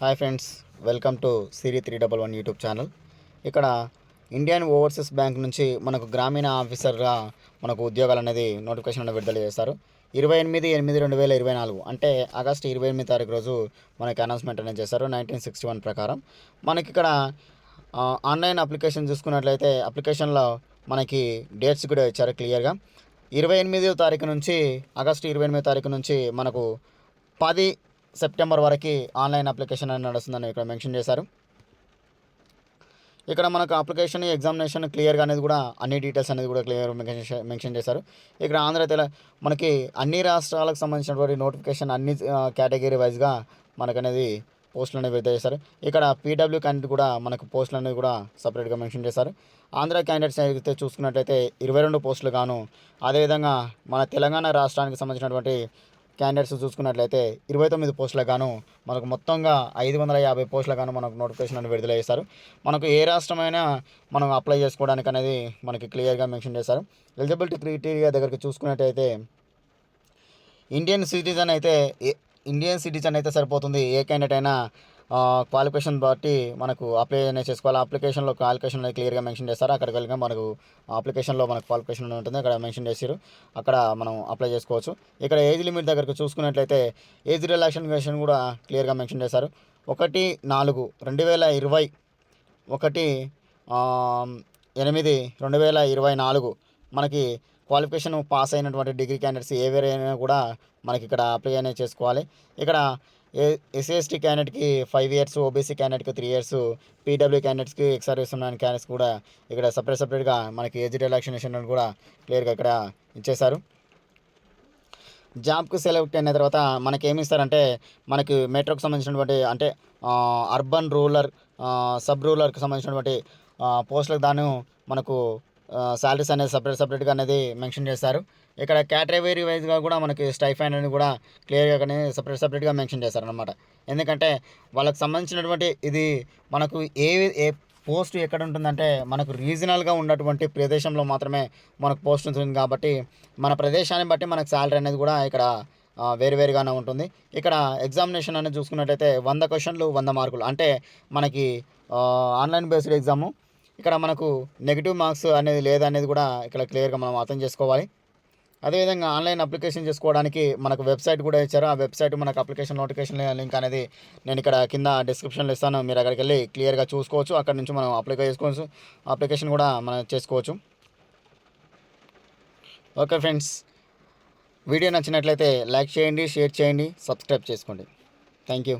Hi friends welcome to Siri three double one YouTube channel. ఇక్కడ Indian Overseas Bank నుంచి మనకు గ్రామీణ ఆఫీసర్గా మనకు ఉద్యోగాలు అనేది నోటిఫికేషన్ అనేది విడుదల చేస్తారు. ఇరవై ఎనిమిది ఎనిమిది రెండు వేల ఇరవై నాలుగు అంటే ఆగస్టు ఇరవై ఎనిమిది తారీఖు రోజు మనకి అనౌన్స్మెంట్ అనేది చేశారు నైన్టీన్ సిక్స్టీ వన్ ప్రకారం. మనకి ఇక్కడ ఆన్లైన్ అప్లికేషన్ చూసుకున్నట్లయితే అప్లికేషన్లో మనకి డేట్స్ కూడా ఇచ్చారు క్లియర్గా. ఇరవై ఎనిమిదో తారీఖు నుంచి ఆగస్టు ఇరవై ఎనిమిదో తారీఖు నుంచి మనకు పది సెప్టెంబర్ వరకు ఆన్లైన్ అప్లికేషన్ అనేది నడుస్తుందని ఇక్కడ మెన్షన్ చేశారు. ఇక్కడ మనకు అప్లికేషన్ ఎగ్జామినేషన్ క్లియర్గా అనేది కూడా అన్ని డీటెయిల్స్ అనేది కూడా క్లియర్ మెన్షన్ మెన్షన్ చేశారు. ఇక్కడ ఆంధ్ర తెల మనకి అన్ని రాష్ట్రాలకు సంబంధించినటువంటి నోటిఫికేషన్ అన్ని కేటగిరీ వైజ్గా మనకు అనేది పోస్టులు అనేవి విడుదల చేశారు. ఇక్కడ పీడబ్ల్యూ క్యాండిడేట్ కూడా మనకు పోస్టులు అనేవి కూడా సపరేట్గా మెన్షన్ చేశారు. ఆంధ్ర క్యాండిడేట్స్ అయితే చూసుకున్నట్లయితే ఇరవై రెండు పోస్టులు గాను అదేవిధంగా మన తెలంగాణ రాష్ట్రానికి సంబంధించినటువంటి క్యాండిడేట్స్ చూసుకున్నట్లయితే ఇరవై తొమ్మిది పోస్టులకు గాను మనకు మొత్తంగా ఐదు వందల యాభై పోస్టులకు గాను మనకు నోటిఫికేషన్ అనేది విడుదల చేస్తారు మనకు ఏ రాష్ట్రమైనా మనం అప్లై చేసుకోవడానికి అనేది మనకి క్లియర్గా మెన్షన్ చేశారు. ఎలిజిబిలిటీ క్రైటీరియా దగ్గరికి చూసుకున్నట్టయితే ఇండియన్ సిటిజన్ అయితే ఏ- ఇండియన్ సిటిజన్ అయితే సరిపోతుంది ఏ క్యాండిడేట్ అయినా క్వాలిఫికేషన్ బట్టి మనకు అప్లై అనేది చేసుకోవాలి. అప్లికేషన్లో క్వాలిఫికేషన్ అనేది క్లియర్గా మెన్షన్ చేస్తారు. అక్కడికి వెళ్ళగా మనకు అప్లికేషన్లో మనకు క్వాలిఫికేషన్ ఉంటుంది. అక్కడ మెన్షన్ చేసారు అక్కడ మనం అప్లై చేసుకోవచ్చు. ఇక్కడ ఏజ్ లిమిట్ దగ్గరకు చూసుకున్నట్లయితే ఏజ్ రిలాక్సేషన్ కూడా క్లియర్గా మెన్షన్ చేశారు. ఒకటి నాలుగు రెండు వేల ఇరవై ఒకటి ఎనిమిది రెండు వేల ఇరవై నాలుగు మనకి క్వాలిఫికేషన్ పాస్ అయినటువంటి డిగ్రీ క్యాండిడేట్స్ ఏ వేరే అయినా కూడా మనకి ఇక్కడ అప్లై అనేది చేసుకోవాలి. ఇక్కడ ఎస్సీ ఎస్టీ క్యాండిడేట్కి ఫైవ్ ఇయర్స్ ఓబీసీ క్యాండిడేట్కి త్రీ ఇయర్స్ పీడబ్ల్యూ క్యాండిడేట్స్కి ఎక్స్ సర్వీస్ ఉన్న క్యాండిడేట్స్ కూడా ఇక్కడ సపరేట్ సపరేట్గా మనకి ఏజ్ రిలాక్సినేషన్ కూడా క్లియర్గా ఇక్కడ ఇచ్చేశారు. జాబ్కు సెలెక్ట్ అయిన తర్వాత మనకి ఏమి ఇస్తారంటే మనకి మెట్రోకి సంబంధించినటువంటి అంటే అర్బన్ రూరల్ సబ్ రూరల్కి సంబంధించినటువంటి పోస్టులకు దాని మనకు శాలరీస్ అనేది సపరేట్ సపరేట్గా అనేది మెన్షన్ చేస్తారు. ఇక్కడ కేటగిరీ వైజ్గా కూడా మనకి స్టైఫైన్ అనేది కూడా క్లియర్గా కానీ సపరేట్ సపరేట్గా మెన్షన్ చేశారు అనమాట ఎందుకంటే వాళ్ళకి సంబంధించినటువంటి ఇది మనకు ఏ ఏ పోస్ట్ ఎక్కడ ఉంటుందంటే మనకు రీజనల్గా ఉన్నటువంటి ప్రదేశంలో మాత్రమే మనకు పోస్ట్ ఉంటుంది కాబట్టి మన ప్రదేశాన్ని బట్టి మనకు శాలరీ అనేది కూడా ఇక్కడ వేరువేరుగానే ఉంటుంది. ఇక్కడ ఎగ్జామినేషన్ అనేది చూసుకున్నట్టయితే వంద క్వశ్చన్లు వంద మార్కులు అంటే మనకి ఆన్లైన్ బేస్డ్ ఎగ్జాము ఇక్కడ మనకు నెగిటివ్ మార్క్స్ అనేది లేదనేది కూడా ఇక్కడ క్లియర్గా మనం అర్థం చేసుకోవాలి. అదేవిధంగా ఆన్లైన్ అప్లికేషన్ చేసుకోవడానికి మనకు వెబ్సైట్ కూడా ఇచ్చారు. ఆ వెబ్సైట్ మనకు అప్లికేషన్ నోటిఫికేషన్ లింక్ అనేది నేను ఇక్కడ కింద డిస్క్రిప్షన్లో ఇస్తాను. మీరు అక్కడికి వెళ్ళి క్లియర్గా చూసుకోవచ్చు. అక్కడ నుంచి మనం అప్లై చేసుకోవచ్చు. అప్లికేషన్ కూడా మనం చేసుకోవచ్చు. ఓకే ఫ్రెండ్స్ వీడియో నచ్చినట్లయితే లైక్ చేయండి షేర్ చేయండి సబ్స్క్రైబ్ చేసుకోండి. Thank you